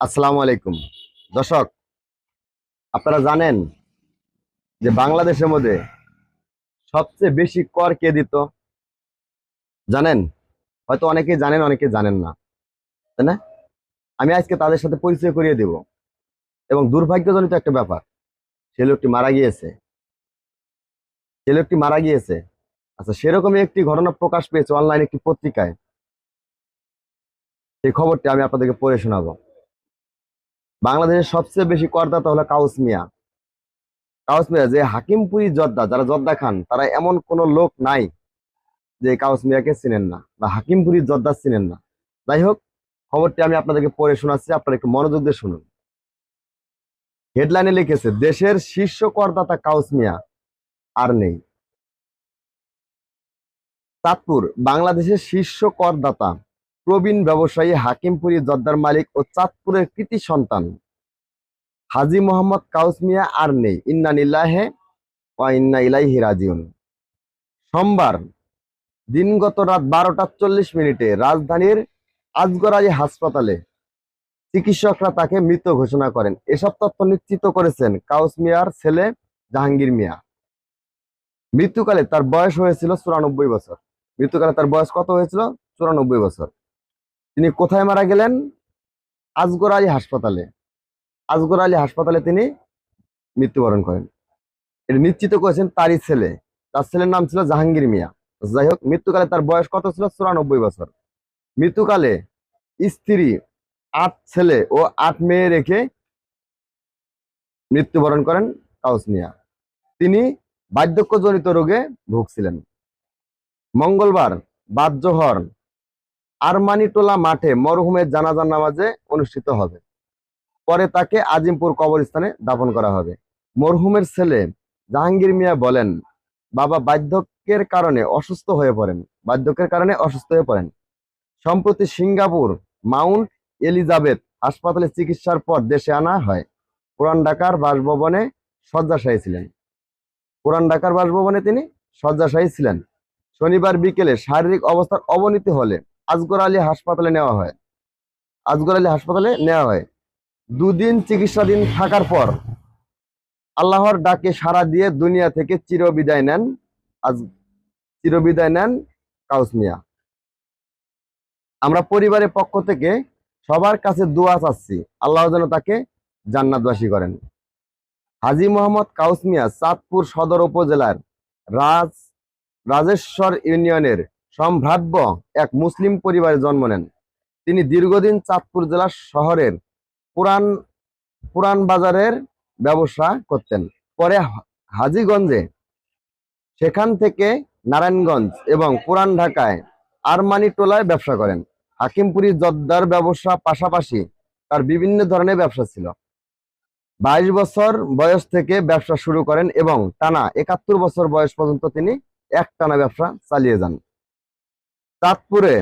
আসসালামু আলাইকুম। দর্শক, আপনারা জানেন যে বাংলাদেশের মধ্যে সবচেয়ে বেশি কর কে দিত? জানেন? হয়তো অনেকে জানেন অনেকে জানেন না। তাই না? আমি আজকে তাদের সাথে পরিচয় করিয়ে দেব। এবং দুর্ভাগ্যজনিত একটা ব্যাপার সে লোকটি মারা গিয়েছে। সে লোকটি মারা গিয়েছে। আচ্ছা সেরকমই একটি ঘটনা প্রকাশ পেয়েছে অনলাইন একটি পত্রিকায়। সেই খবরটি আমি আপনাদেরকে পড়ে শোনাবো। বাংলাদেশের সবচেয়ে বেশি করদাতা হলো কাউস মিয়া। কাউস মিয়া যে হাকিমপুরি জর্দা, যারা জর্দা খান, তারা এমন কোনো লোক নাই যে কাউস মিয়াকে চিনেন না বা হাকিমপুরি জর্দা চিনেন না। যাই হোক, খবরটি আমি আপনাদেরকে পড়ে শোনাচ্ছি, আপনারা একটু মনোযোগ দিয়ে শুনুন। হেডলাইনে লিখেছে, দেশের শীর্ষ করদাতা কাউস মিয়া আর নেই। চাঁদপুর, বাংলাদেশের শীর্ষ করদাতা প্রবীণ ব্যবসায়ী হাকিমপুরি জর্দার মালিক ও চাঁদপুরের কৃতি সন্তান। হাজি মোহাম্মদ কাউস মিয়া আর নেই। ইন্না নিল্লাহে ও ইন্না ইলাইহি রাজিউন। সোমবার দিনগত রাত বারোটা চল্লিশ মিনিটে রাজধানীর আজগর আলী হাসপাতালে চিকিৎসকরা তাকে মৃত ঘোষণা করেন। এসব তথ্য নিশ্চিত করেছেন কাউস মিয়ার ছেলে জাহাঙ্গীর মিয়া। মৃত্যুকালে তার বয়স হয়েছিল চুরানব্বই বছর। মৃত্যুকালে তার বয়স কত হয়েছিল? চুরানব্বই বছর। তিনি কোথায় মারা গেলেন? আজগর আলী হাসপাতালে। আজগর আলী হাসপাতালে তিনি মৃত্যুবরণ করেন। এটি নিশ্চিত করেছেন তারই ছেলে। তার ছেলের নাম ছিল জাহাঙ্গীর মিয়া। যাই হোক, মৃত্যুকালে তার বয়স কত ছিল? চুরানব্বই বছর। মৃত্যুকালে স্ত্রী, আট ছেলে ও আট মেয়ে রেখে মৃত্যুবরণ করেন কাউস মিয়া। তিনি বার্ধক্যজনিত রোগে ভুগছিলেন। মঙ্গলবার বাদ বাদজোহর আরমানিটোলা মাঠে মরহুমের জানাজার নামাজে অনুষ্ঠিত হবে। পরে তাকে আজিমপুর কবরস্থানে দাফন করা হবে। মরহুমের ছেলে জাহাঙ্গীর মিয়া বলেন, বাবা বার্ধক্যের কারণে অসুস্থ হয়ে পড়েন। বার্ধক্যের কারণে অসুস্থ হয়ে পড়েন। সম্প্রতি সিঙ্গাপুর মাউন্ট এলিজাবেথ হাসপাতালে চিকিৎসার পর দেশে আনা হয়। পুরান ঢাকার বাসভবনে শয্যাশায়ী ছিলেন। পুরান ঢাকার বাসভবনে তিনি শয্যাশায়ী ছিলেন। শনিবার বিকেলে শারীরিক অবস্থার অবনতি হলে আজগর আলী হাসপাতালে নেওয়া হয়। আজগর আলী হাসপাতালে নেওয়া হয়। দুদিন চিকিৎসাধীন থাকার পর আল্লাহর ডাকে সাড়া দিয়ে দুনিয়া থেকে চিরবিদায় নেন আজ চিরবিদায় নেন কাউসমিয়া আমরা পরিবারের পক্ষ থেকে সবার কাছে দোয়া চাচ্ছি, আল্লাহ যেন তাকে জান্নাতবাসী করেন। হাজি মোহাম্মদ কাউসমিয়া চাঁদপুর সদর উপজেলার রাজ, রাজেশ্বর ইউনিয়নের সম্ভ্রাব্য এক মুসলিম পরিবারে জন্ম নেন। তিনি দীর্ঘদিন চাঁদপুর জেলা শহরের পুরান পুরান বাজারের ব্যবসা করতেন। পরে হাজীগঞ্জে সেখান থেকে নারায়ণগঞ্জ এবং পুরান ঢাকায় আরমানি টোলায় ব্যবসা করেন। হাকিমপুরি জর্দার ব্যবসা পাশাপাশি তার বিভিন্ন ধরনের ব্যবসা ছিল। বাইশ বছর বয়স থেকে ব্যবসা শুরু করেন এবং টানা একাত্তর বছর বয়স পর্যন্ত তিনি একটানা ব্যবসা চালিয়ে যান। চাঁদপুরে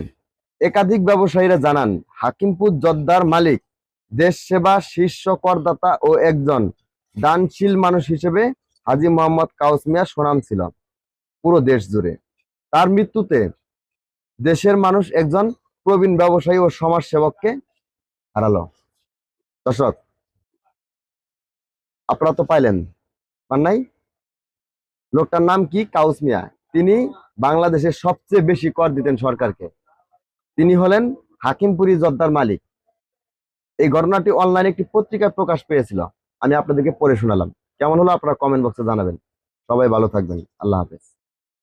একাধিক ব্যবসায়ীরা জানান, হাকিমপুর জর্দার মালিক, দেশ সেবা শীর্ষ করদাতা ও একজন দানশীল মানুষ হিসেবে হাজি মোহাম্মদ কাউস মিয়া সুনাম ছিল পুরো দেশ জুড়ে। তার মৃত্যুতে দেশের মানুষ একজন প্রবীণ ব্যবসায়ী ও সমাজ সেবককে হারালো। দর্শক, আপনারা তো পাইলেন, পান নাই? লোকটার নাম কি? কাউস মিয়া। তিনি বাংলাদেশের সবচেয়ে বেশি কর দিতেন সরকারকে। তিনি হলেন হাকিমপুরি জর্দার মালিক। এই ঘটনাটি অনলাইনে একটি পত্রিকায় প্রকাশ পেয়েছিল। আমি আপনাদেরকে পড়ে শোনালাম। কেমন হলো আপনারা কমেন্ট বক্সে জানাবেন। সবাই ভালো থাকবেন। আল্লাহ হাফেজ।